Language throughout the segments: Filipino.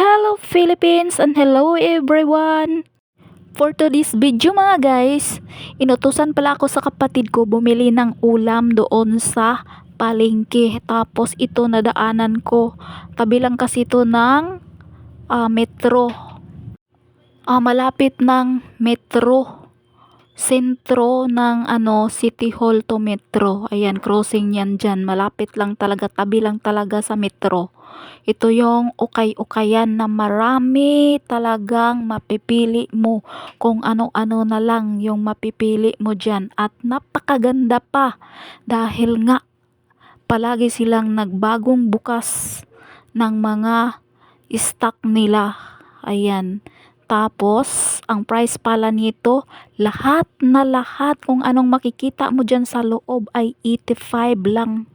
Hello Philippines and hello everyone! For today's video mga guys, inutusan pala ako sa kapatid ko bumili ng ulam doon sa palengke. Tapos ito nadaanan ko. Tabi lang kasi ito ng ah, metro. Ah, malapit ng metro. Sentro ng ano, City Hall to Metro. Ayan, crossing yan dyan. Malapit lang talaga, tabi lang talaga sa metro. Ito yung ukay-ukayan na marami talagang mapipili mo kung ano-ano na lang yung mapipili mo dyan. At napakaganda pa dahil nga palagi silang nagbagong bukas ng mga stock nila. Ayan. Tapos, ang price pala nito, lahat na lahat kung anong makikita mo dyan sa loob ay 85 lang.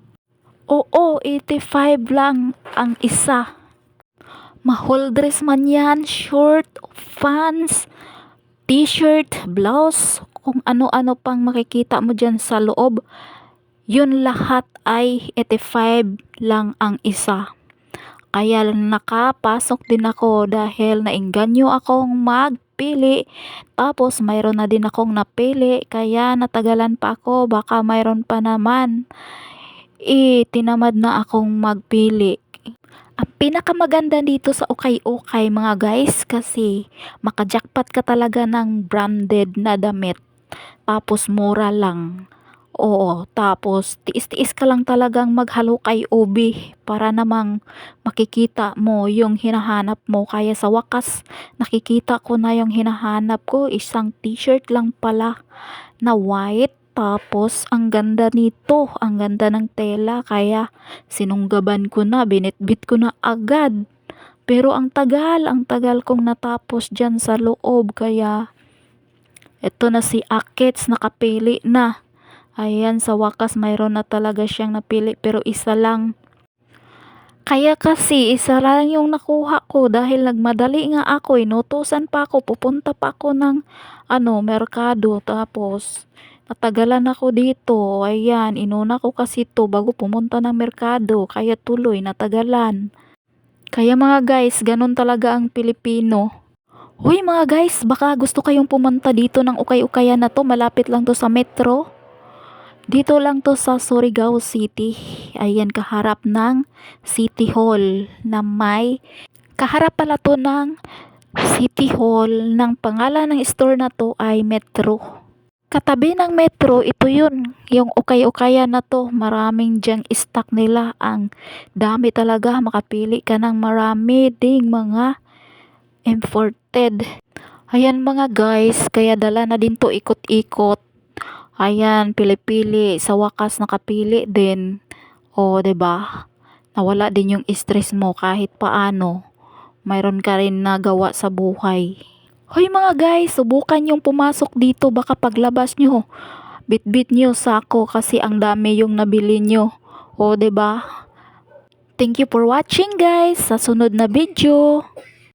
Oo, 85 lang ang isa. Mahol dress man yan, short, pants, t-shirt, blouse, kung ano-ano pang makikita mo dyan sa loob, yun lahat ay 85 lang ang isa. Kaya nakapasok din ako dahil nainganyo akong magpili. Tapos mayroon na din akong napili kaya natagalan pa ako baka mayroon pa naman. Eh, tinamad na akong magpili. Ang pinakamaganda dito sa ukay-ukay mga guys kasi makajackpot ka talaga ng branded na damit. Tapos mura lang. Oo, tapos tiis-tiis ka lang talagang maghalo kay ubi para namang makikita mo yung hinahanap mo. Kaya sa wakas, nakikita ko na yung hinahanap ko. Isang t-shirt lang pala na white. Tapos, ang ganda nito. Ang ganda ng tela. Kaya, sinunggaban ko na. Binitbit ko na agad. Pero ang tagal, ang tagal kong natapos dyan sa loob. Kaya, eto na si Akets nakapili na. Ayan, sa wakas mayroon na talaga siyang napili pero isa lang. Kaya kasi isa lang yung nakuha ko dahil nagmadali nga ako, inutusan pa ako, pupunta pa ako ng ano, merkado tapos natagalan ako dito. Ayan, inuna ko kasi to bago pumunta ng merkado kaya tuloy natagalan. Kaya mga guys, ganun talaga ang Pilipino. Hoy mga guys, baka gusto kayong pumunta dito ng ukay-ukayan na to, malapit lang to sa metro. Dito lang to sa Surigao City. Ayan, kaharap ng City Hall na may kaharap pala to ng City Hall ng pangalan ng store na to ay Metro. Katabi ng Metro, ito yun. Yung ukay-ukayan na to, maraming dyang stock nila. Ang dami talaga, makapili ka ng marami ding mga imported. Ayan mga guys, kaya dala na din to ikot-ikot. Ayan, pili-pili. Sa wakas nakapili din. O, ba? Nawala din yung stress mo kahit paano. Mayroon ka rin nagawa sa buhay. Hoy mga guys, subukan yung pumasok dito baka paglabas nyo. Bit-bit nyo sako kasi ang dami yung nabili nyo. O, ba? Thank you for watching guys. Sa sunod na video.